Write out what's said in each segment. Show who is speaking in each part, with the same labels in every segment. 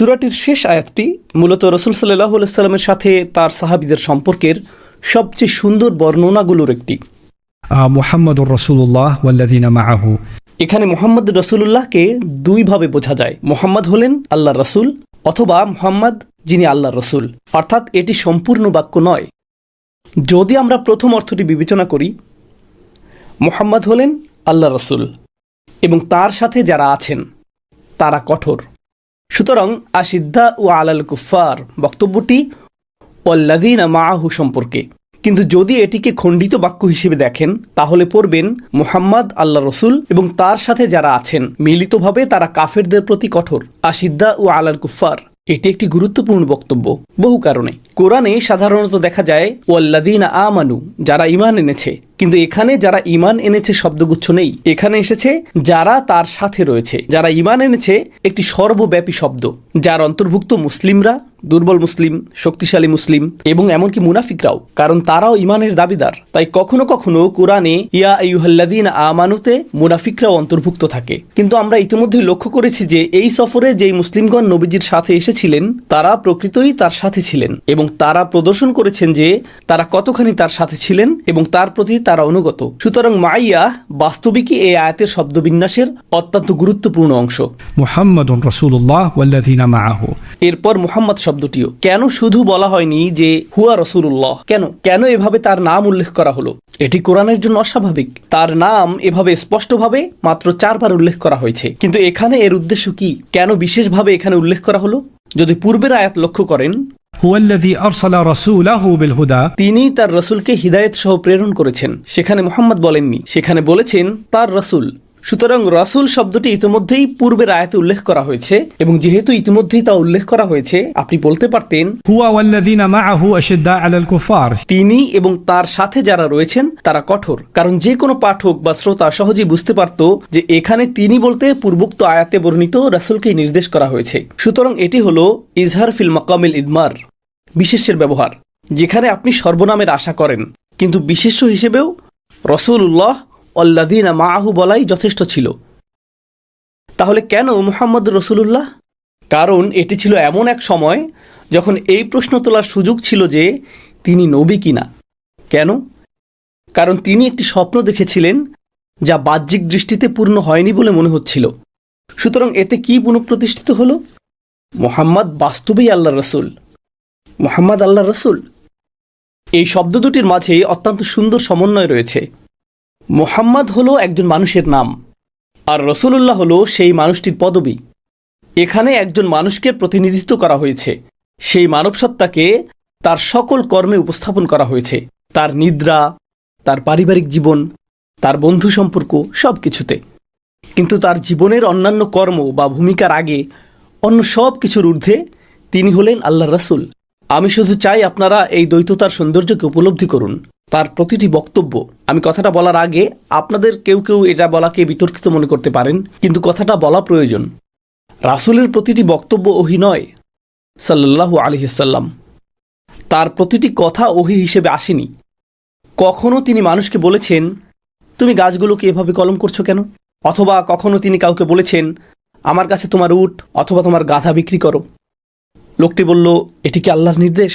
Speaker 1: সুরাটির শেষ আয়াতটি মূলত রসুল সাল্লাহ সাল্লামের সাথে তার সাহাবিদের সম্পর্কের সবচেয়ে সুন্দর বর্ণনাগুলোর একটি।
Speaker 2: মোহাম্মদ রসুল্লাহ ওয়াল্লাদিনা
Speaker 1: এখানে মোহাম্মদ রসুল্লাহকে দুইভাবে বোঝা যায়। মোহাম্মদ হলেন আল্লাহ রসুল অথবা মোহাম্মদ যিনি আল্লাহ রসুল। অর্থাৎ এটি সম্পূর্ণ বাক্য নয়। যদি আমরা প্রথম অর্থটি বিবেচনা করি মোহাম্মদ হলেন আল্লাহ রসুল এবং তার সাথে যারা আছেন তারা কঠোর। সুতরাং আশিদ্দা ও আলাল কুফার বক্তব্যটি অল্লাদিনা মাহু সম্পর্কে। কিন্তু যদি এটিকে খণ্ডিত বাক্য হিসেবে দেখেন, তাহলে পড়বেন, মুহাম্মদ আল্লাহ রসুল এবং তার সাথে যারা আছেন, মিলিতভাবে তারা কাফেরদের প্রতি কঠোর, আশিদ্দা ও আলাল কুফার এটি একটি গুরুত্বপূর্ণ বক্তব্য, বহু কারণে। কোরআনে সাধারণত দেখা যায় ওয়াল্লাদিনা আমানু, যারা ইমান এনেছে কিন্তু এখানে যারা ইমান এনেছে শব্দগুচ্ছ নেই। এখানে এসেছে, যারা তার সাথে রয়েছে। যারা ইমান এনেছে, একটি সর্বব্যাপী শব্দ। যার অন্তর্ভুক্ত মুসলিমরা, দুর্বল মুসলিম, শক্তিশালী মুসলিম এবং এমনকি মুনাফিকরাও। কারণ তারাও ইমানের দাবিদার। তাই কখনো কখনো কোরআনে, ইয়া ইউহাল্লাদিন আমানুতে মুনাফিকরাও অন্তর্ভুক্ত থাকে। কিন্তু আমরা ইতিমধ্যে লক্ষ্য করেছি যে, এই সফরে যেই মুসলিমগণ নবীজির সাথে এসেছিলেন, তারা প্রকৃতই তার সাথে ছিলেন এবং তারা প্রদর্শন করেছেন যে, তারা কতখানি তার সাথে ছিলেন এবং তার প্রতি তারা অনুগত। সুতরাং মাইয়া বাস্তবিকই এই আয়াতের শব্দবিন্যাসের অত্যন্ত গুরুত্বপূর্ণ অংশ।
Speaker 2: মুহাম্মদ রসুল্লাহ মাআহু।
Speaker 1: এরপর মুহাম্মদ শব্দটিও কেন শুধু বলা হয়নি যে হুয়া রসুল্লাহ কেন? কেন এভাবে তার নাম উল্লেখ করা হলো? এটি কোরআনের জন্য অস্বাভাবিক। তার নাম এভাবে স্পষ্টভাবে মাত্র চারবার উল্লেখ করা হয়েছে। কিন্তু এখানে এর উদ্দেশ্য কি? কেন বিশেষভাবে এখানে উল্লেখ করা হলো? যদি পূর্বের আয়াত লক্ষ্য করেন
Speaker 2: হুদা
Speaker 1: তিনি তার রসুলকে হৃদায়ত সহ প্রেরণ করেছেন। সেখানে মোহাম্মদ বলেননি। সেখানে বলেছেন তার রসুল। সুতরাং রাসুল শব্দটি ইতিমধ্যেই পূর্বের আয়াতে উল্লেখ করা হয়েছে এবং যেহেতু ইতিমধ্যেই তা উল্লেখ করা হয়েছে আপনি বলতে পারতেন
Speaker 2: কুফার
Speaker 1: তিনি এবং তার সাথে যারা রয়েছেন তারা কঠোর। কারণ যে কোনো পাঠক বা শ্রোতা সহজেই বুঝতে পারত যে এখানে তিনি বলতে পূর্বোক্ত আয়াতে বর্ণিত রাসুলকে নির্দেশ করা হয়েছে। সুতরাং এটি হল ইজহার ফিল মকামিল ইদমার। বিশেষের ব্যবহার, যেখানে আপনি সর্বনামের আশা করেন। কিন্তু বিশেষ্য হিসেবেও রসুল্লাহ অল্লাদিনা মাহু বলাই যথেষ্ট ছিল। তাহলে কেন মুহাম্মদ রসুলুল্লাহ? কারণ এটি ছিল এমন এক সময় যখন এই প্রশ্ন তোলার সুযোগ ছিল যে তিনি নবী কিনা। কেন? কারণ তিনি একটি স্বপ্ন দেখেছিলেন যা বাহ্যিক দৃষ্টিতে পূর্ণ হয়নি বলে মনে হচ্ছিল। সুতরাং এতে কি পুনঃপ্রতিষ্ঠিত হলো? মোহাম্মদ বাস্তবেই আল্লাহ রসুল। মোহাম্মদ আল্লাহ রসুল। এই শব্দ দুটির মাঝে অত্যন্ত সুন্দর সমন্বয় রয়েছে। মোহাম্মদ হলো একজন মানুষের নাম, আর রসুলুল্লাহ হলো সেই মানুষটির পদবী। এখানে একজন মানুষকে প্রতিনিধিত্ব করা হয়েছে। সেই মানবসত্তাকে তার সকল কর্মে উপস্থাপন করা হয়েছে। তার নিদ্রা, তার পারিবারিক জীবন, তার বন্ধু সম্পর্ক সব কিছুতে কিন্তু তার জীবনের অন্যান্য কর্ম বা ভূমিকার আগে অন্য সব কিছুর ঊর্ধ্বে তিনি হলেন আল্লাহ রাসুল। আমি শুধু চাই আপনারা এই দ্বৈততার সৌন্দর্যকে উপলব্ধি করুন। তার প্রতিটি বক্তব্য, আমি কথাটা বলার আগে আপনাদের কেউ কেউ এটা বলাকে বিতর্কিত মনে করতে পারেন, কিন্তু কথাটা বলা প্রয়োজন। রাসুলের প্রতিটি বক্তব্য ওহি নয়, সাল্লাল্লাহু আলহিসাল্লাম তার প্রতিটি কথা ওহি হিসেবে আসেনি। কখনও তিনি মানুষকে বলেছেন, তুমি গাছগুলোকে এভাবে কলম করছ কেন? অথবা কখনও তিনি কাউকে বলেছেন, আমার কাছে তোমার উট অথবা তোমার গাধা বিক্রি করো। লোকটি বলল এটি কি আল্লাহর নির্দেশ?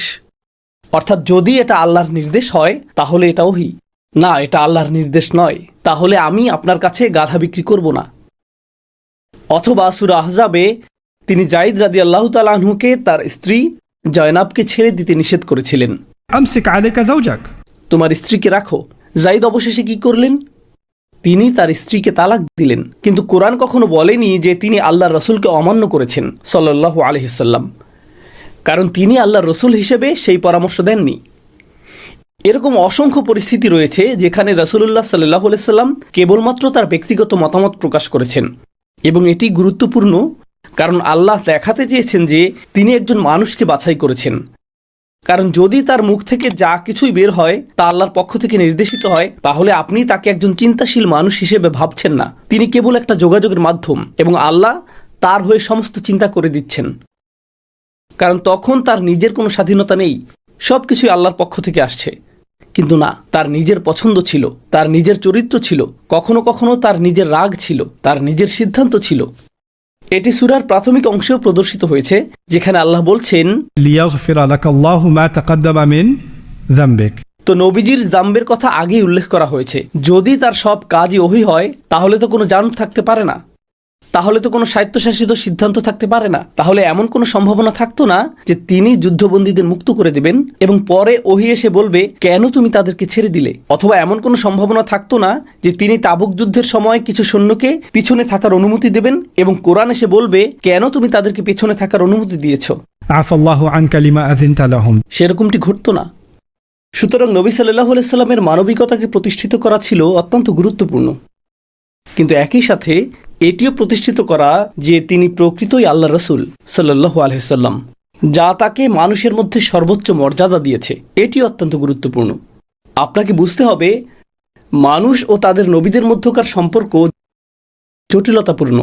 Speaker 1: অর্থাৎ যদি এটা আল্লাহর নির্দেশ হয় তাহলে এটা ওহি। না এটা আল্লাহর নির্দেশ নয়। তাহলে আমি আপনার কাছে গাধা বিক্রি করব না। অথবা সুর আহজাবে তিনি জাইদ রাদি আল্লাহ তালাহুকে তার স্ত্রী জয়নাবকে ছেড়ে দিতে নিষেধ করেছিলেন। তোমার স্ত্রীকে রাখো। জাইদ অবশেষে কি করলেন? তিনি তার স্ত্রীকে তালাক দিলেন। কিন্তু কোরআন কখনো বলেনি যে তিনি আল্লাহর রসুলকে অমান্য করেছেন সাল্লাহ আলহিসাল্লাম কারণ তিনি আল্লাহ রসুল হিসেবে সেই পরামর্শ দেননি। এরকম অসংখ্য পরিস্থিতি রয়েছে যেখানে রসুল্লাহ সাল্লাহ সাল্লাম কেবলমাত্র তার ব্যক্তিগত মতামত প্রকাশ করেছেন এবং এটি গুরুত্বপূর্ণ কারণ আল্লাহ দেখাতে চেয়েছেন যে তিনি একজন মানুষকে বাছাই করেছেন। কারণ যদি তার মুখ থেকে যা কিছুই বের হয় তা আল্লাহর পক্ষ থেকে নির্দেশিত হয়, তাহলে আপনি তাকে একজন চিন্তাশীল মানুষ হিসেবে ভাবছেন না। তিনি কেবল একটা যোগাযোগের মাধ্যম এবং আল্লাহ তার হয়ে সমস্ত চিন্তা করে দিচ্ছেন। কারণ তখন তার নিজের কোনো স্বাধীনতা নেই। সব কিছুই আল্লাহর পক্ষ থেকে আসছে। কিন্তু না তার নিজের পছন্দ ছিল তার নিজের চরিত্র ছিল কখনো কখনো তার নিজের রাগ ছিল তার নিজের সিদ্ধান্ত ছিল। এটি সুরার প্রাথমিক অংশেও প্রদর্শিত হয়েছে যেখানে আল্লাহ বলছেন তো নবীজির জাম্বের কথা আগেই উল্লেখ করা হয়েছে যদি তার সব কাজই ওহি হয় তাহলে তো কোনো জান থাকতে পারে না। তাহলে তো কোনো স্বায়ত্তশাসিত সিদ্ধান্ত থাকতে পারে না। তাহলে এমন কোনো সম্ভাবনা থাকতো না যে তিনি যুদ্ধবন্দীদের মুক্ত করে দেবেন এবং পরে ওহি এসে বলবে কেন তুমি তাদেরকে ছেড়ে দিলে? অথবা এমন কোনো সম্ভাবনা থাকতো না যে তিনি তাবুক যুদ্ধের সময় কিছু সৈন্যকে পিছনে থাকার অনুমতি দেবেন এবং কোরআন এসে বলবে কেন তুমি তাদেরকে পেছনে থাকার অনুমতি দিয়েছ? সেরকমটি ঘটতো না। সুতরাং নবী সাল্লাহ সাল্লামের মানবিকতাকে প্রতিষ্ঠিত করা ছিল অত্যন্ত গুরুত্বপূর্ণ। কিন্তু একই সাথে এটিও প্রতিষ্ঠিত করা যে তিনি প্রকৃতই আল্লাহ রসুল সাল্লাহ আলহিসাল্লাম যা তাকে মানুষের মধ্যে সর্বোচ্চ মর্যাদা দিয়েছে। এটি অত্যন্ত গুরুত্বপূর্ণ। আপনাকে বুঝতে হবে, মানুষ ও তাদের নবীদের মধ্যকার সম্পর্ক জটিলতাপূর্ণ।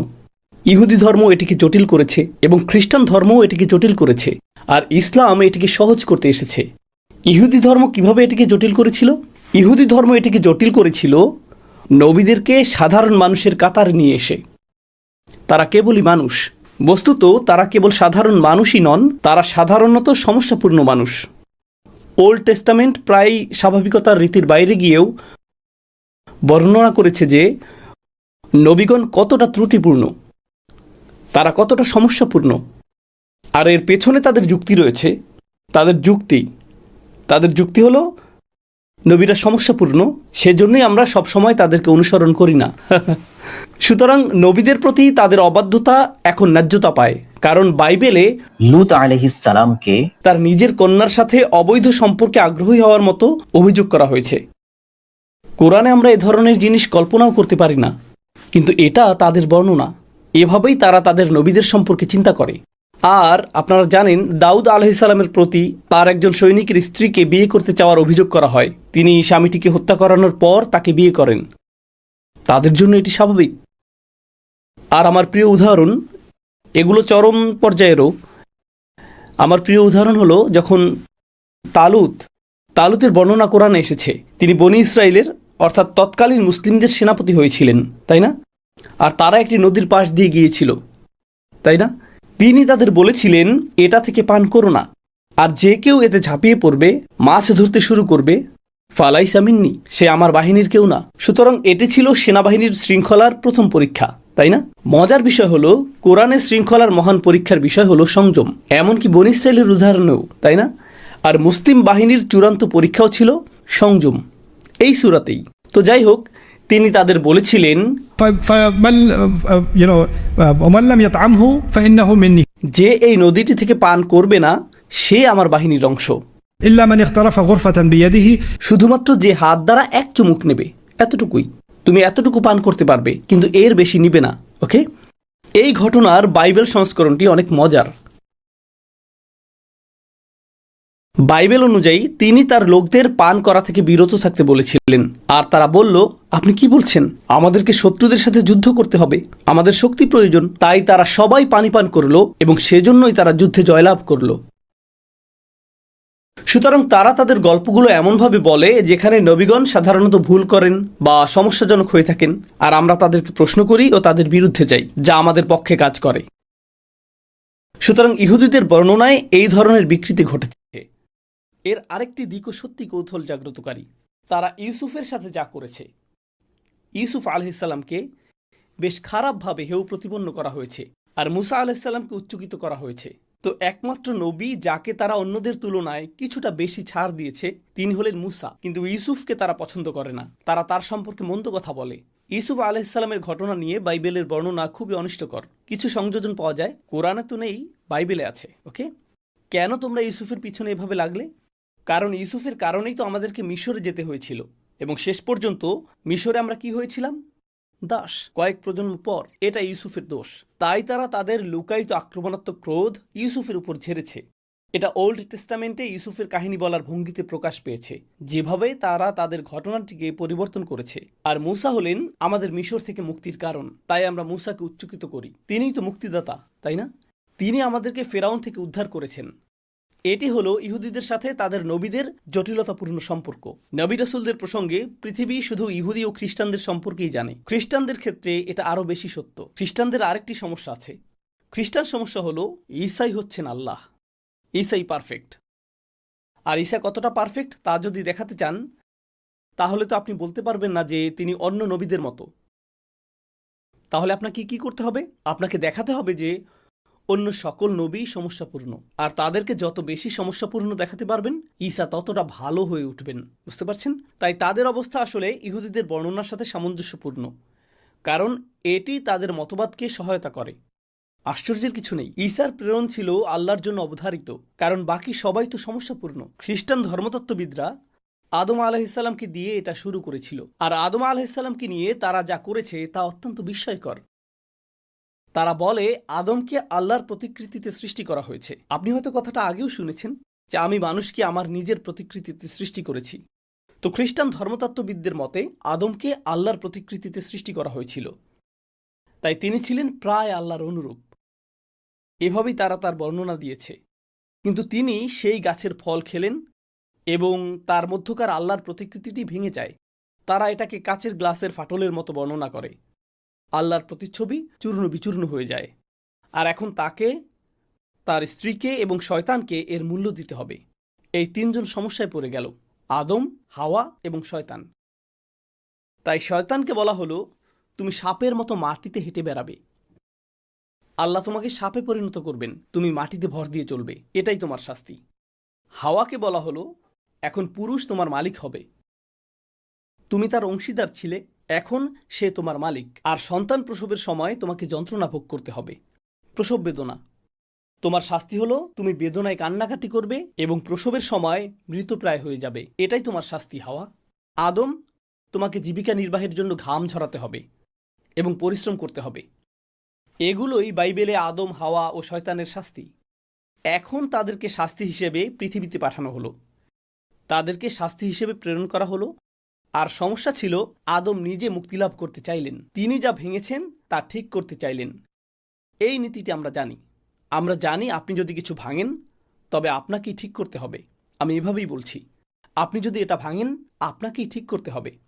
Speaker 1: ইহুদি ধর্ম এটিকে জটিল করেছে এবং খ্রিস্টান ধর্মও এটিকে জটিল করেছে, আর ইসলাম এটিকে সহজ করতে এসেছে। ইহুদি ধর্ম কীভাবে এটিকে জটিল করেছিল? ইহুদি ধর্ম এটিকে জটিল করেছিল নবীদেরকে সাধারণ মানুষের কাতারে নিয়ে এসে। তারা কেবলই মানুষ। বস্তুত তারা কেবল সাধারণ মানুষই নন, তারা সাধারণত সমস্যাপূর্ণ মানুষ। ওল্ড টেস্টামেন্ট প্রায় স্বাভাবিকতার রীতির বাইরে গিয়েও বর্ণনা করেছে যে, নবীগণ কতটা ত্রুটিপূর্ণ, তারা কতটা সমস্যাপূর্ণ, আর এর পেছনে তাদের যুক্তি রয়েছে। তাদের যুক্তি তাদের যুক্তি হলো নবীরা সমস্যাপূর্ণ সেজন্যই আমরা সবসময় তাদেরকে অনুসরণ করি না। সুতরাং নবীদের প্রতি তাদের অবাধ্যতা এখন ন্যায্যতা পায় কারণ বাইবেলে
Speaker 3: লুত আলহিসালামকে
Speaker 1: তার নিজের কন্যার সাথে অবৈধ সম্পর্কে আগ্রহী হওয়ার মতো অভিযোগ করা হয়েছে। কোরআনে আমরা এ ধরনের জিনিস কল্পনাও করতে পারি না কিন্তু এটা তাদের বর্ণনা। এভাবেই তারা তাদের নবীদের সম্পর্কে চিন্তা করে। আর আপনারা জানেন দাউদ আলহিসাল্লামের প্রতি তার একজন সৈনিকের স্ত্রীকে বিয়ে করতে চাওয়ার অভিযোগ করা হয়। তিনি স্বামীটিকে হত্যা করানোর পর তাকে বিয়ে করেন। তাদের জন্য এটি স্বাভাবিক। আর আমার প্রিয় উদাহরণ, এগুলো চরম পর্যায়েরও। আমার প্রিয় উদাহরণ হলো যখন তালুত, তালুতের বর্ণনা কোরআনে এসেছে, তিনি বনি ইসরায়েলের অর্থাৎ তৎকালীন মুসলিমদের সেনাপতি হয়েছিলেন, তাই না? আর তারা একটি নদীর পাশ দিয়ে গিয়েছিল, তাই না? তিনি তাদের বলেছিলেন, এটা থেকে পান করো না। আর যে কেউ এতে ঝাঁপিয়ে পড়বে, মাছ ধরতে শুরু করবে ফালাইসা মিন্নি সে আমার বাহিনীর কেউ না। সুতরাং এটি ছিল সেনাবাহিনীর শৃঙ্খলার প্রথম পরীক্ষা তাই না? মজার বিষয় হলো কোরআনের শৃঙ্খলার মহান পরীক্ষার বিষয় হলো সংযম এমনকি বন উদাহরণেও তাই না? আর মুসলিম বাহিনীর চূড়ান্ত পরীক্ষাও ছিল সংযম এই সুরাতেই। তো যাই হোক তিনি তাদের বলেছিলেন যে এই নদীটি থেকে পান করবে না সে আমার বাহিনীর অংশ। শুধুমাত্র যে হাত দ্বারা এক চুমুক নেবে, এতটুকুই। তুমি এতটুকু পান করতে পারবে, কিন্তু এর বেশি নিবে না, ওকে? এই ঘটনার বাইবেল সংস্করণটি অনেক মজার। বাইবেল অনুযায়ী তিনি তার লোকদের পান করা থেকে বিরত থাকতে বলেছিলেন। আর তারা বলল, আপনি কি বলছেন? আমাদেরকে শত্রুদের সাথে যুদ্ধ করতে হবে। আমাদের শক্তি প্রয়োজন, তাই তারা সবাই পানি পান করল এবং সেজন্যই তারা যুদ্ধে জয়লাভ করল। সুতরাং তারা তাদের গল্পগুলো এমনভাবে বলে যেখানে নবীগণ সাধারণত ভুল করেন বা সমস্যাজনক হয়ে থাকেন। আর আমরা তাদেরকে প্রশ্ন করি ও তাদের বিরুদ্ধে যাই, যা আমাদের পক্ষে কাজ করে। সুতরাং ইহুদিদের বর্ণনায় এই ধরনের বিকৃতি ঘটেছে। এর আরেকটি দিকও সত্যি কৌতূহল জাগ্রতকারী। তারা ইউসুফের সাথে যা করেছে। ইউসুফ আলহিসাল্লামকে বেশ খারাপভাবে হেউ প্রতিপন্ন করা হয়েছে। আর মুসা আলাহিসাল্লামকে উচ্চকিত করা হয়েছে। তো একমাত্র নবী যাকে তারা অন্যদের তুলনায় কিছুটা বেশি ছাড় দিয়েছে, তিনি হলেন মুসা। কিন্তু ইউসুফকে তারা পছন্দ করে না। তারা তার সম্পর্কে মন্দ কথা বলে। ইউসুফ আলাইসাল্লামের ঘটনা নিয়ে বাইবেলের বর্ণনা খুবই অনিষ্টকর। কিছু সংযোজন পাওয়া যায়। কোরআনে তো নেই, বাইবেলে আছে ওকে কেন তোমরা ইউসুফের পিছনে এভাবে লাগলে? কারণ ইউসুফের কারণেই তো আমাদেরকে মিশরে যেতে হয়েছিল। এবং শেষ পর্যন্ত মিশরে আমরা কি হয়েছিলাম? দাস। কয়েক প্রজন্ম পর এটা ইউসুফের দোষ। তাই তারা তাদের লুকায়িত আক্রমণাত্মক ক্রোধ ইউসুফের উপর ঝেড়েছে। এটা ওল্ড টেস্টামেন্টে ইউসুফের কাহিনী বলার ভঙ্গিতে প্রকাশ পেয়েছে। যেভাবে তারা তাদের ঘটনাটিকে পরিবর্তন করেছে। আর মুসা হলেন আমাদের মিশর থেকে মুক্তির কারণ। তাই আমরা মুসাকে উচ্চকিত করি। তিনিই তো মুক্তিদাতা, তাই না? তিনি আমাদেরকে ফেরাউন থেকে উদ্ধার করেছেন। এটি হলো ইহুদিদের সাথে তাদের নবীদের জটিলতাপূর্ণ সম্পর্ক। নবী রসুলদের প্রসঙ্গে পৃথিবী শুধু ইহুদি ও খ্রিস্টানদের সম্পর্কেই জানে। খ্রিস্টানদের ক্ষেত্রে এটা আরও বেশি সত্য। খ্রিস্টানদের আরেকটি সমস্যা আছে। খ্রিস্টান সমস্যা হলো ঈসাই হচ্ছেন আল্লাহ। ঈসাই পারফেক্ট। আর ঈসা কতটা পারফেক্ট তা যদি দেখাতে চান, তাহলে তো আপনি বলতে পারবেন না যে তিনি অন্য নবীদের মতো। তাহলে আপনাকে কি করতে হবে? আপনাকে দেখাতে হবে যে অন্য সকল নবী সমস্যাপূর্ণ। আর তাদেরকে যত বেশি সমস্যাপূর্ণ দেখাতে পারবেন, ঈসা ততটা ভালো হয়ে উঠবেন। বুঝতে পারছেন? তাই তাদের অবস্থা আসলে ইহুদিদের বর্ণনার সাথে সামঞ্জস্যপূর্ণ। কারণ এটি তাদের মতবাদকে সহায়তা করে। আশ্চর্যের কিছু নেই। ঈসার প্রেরণ ছিল আল্লাহর জন্য অবধারিত। কারণ বাকি সবাই তো সমস্যাপূর্ণ। খ্রিস্টান ধর্মতত্ত্ববিদরা আদম আলাহিসাল্লামকে দিয়ে এটা শুরু করেছিল। আর আদম আলাহিসাল্লামকে নিয়ে তারা যা করেছে তা অত্যন্ত বিস্ময়কর। তারা বলে, আদমকে আল্লাহর প্রতিকৃতিতে সৃষ্টি করা হয়েছে। আপনি হয়তো কথাটা আগেও শুনেছেন যে, আমি মানুষকে আমার নিজের প্রতিকৃতিতে সৃষ্টি করেছি। তো খ্রিস্টান ধর্মতত্ত্ববিদদের মতে, আদমকে আল্লাহর প্রতিকৃতিতে সৃষ্টি করা হয়েছিল। তাই তিনি ছিলেন প্রায় আল্লাহর অনুরূপ। এভাবেই তারা তার বর্ণনা দিয়েছে। কিন্তু তিনি সেই গাছের ফল খেলেন এবং তার মধ্যকার আল্লাহর প্রতিকৃতিটি ভেঙে যায়। তারা এটাকে কাচের গ্লাসের ফাটলের মতো বর্ণনা করে। আল্লাহর প্রতিচ্ছবি চূর্ণ বিচূর্ণ হয়ে যায়। আর এখন তাকে, তার স্ত্রীকে এবং শয়তানকে এর মূল্য দিতে হবে। এই তিনজন সমস্যায় পড়ে গেল, আদম, হাওয়া এবং শয়তান। তাই শয়তানকে বলা হলো, তুমি সাপের মতো মাটিতে হেঁটে বেড়াবে। আল্লাহ তোমাকে সাপে পরিণত করবেন। তুমি মাটিতে ভর দিয়ে চলবে। এটাই তোমার শাস্তি। হাওয়াকে বলা হলো, এখন পুরুষ তোমার মালিক হবে। তুমি তার অংশীদার ছিলে এখন সে তোমার মালিক, আর সন্তান প্রসবের সময় তোমাকে যন্ত্রণা ভোগ করতে হবে। প্রসব বেদনা। তোমার শাস্তি হলো, তুমি বেদনায় কান্নাকাটি করবে এবং প্রসবের সময় মৃতপ্রায় হয়ে যাবে। এটাই তোমার শাস্তি, হাওয়া। আদম, তোমাকে জীবিকা নির্বাহের জন্য ঘাম ঝরাতে হবে এবং পরিশ্রম করতে হবে। এগুলোই বাইবেলে আদম, হাওয়া ও শয়তানের শাস্তি। এখন তাদেরকে শাস্তি হিসেবে পৃথিবীতে পাঠানো হলো। তাদেরকে শাস্তি হিসেবে প্রেরণ করা হলো আর সমস্যা ছিল আদম নিজে মুক্তিলাভ করতে চাইলেন। তিনি যা ভেঙেছেন, তা ঠিক করতে চাইলেন। এই নীতিটি আমরা জানি। আমরা জানি আপনি যদি কিছু ভাঙেন, তবে আপনাকেই ঠিক করতে হবে। আমি এভাবেই বলছি। আপনি যদি এটা ভাঙেন, আপনাকেই ঠিক করতে হবে।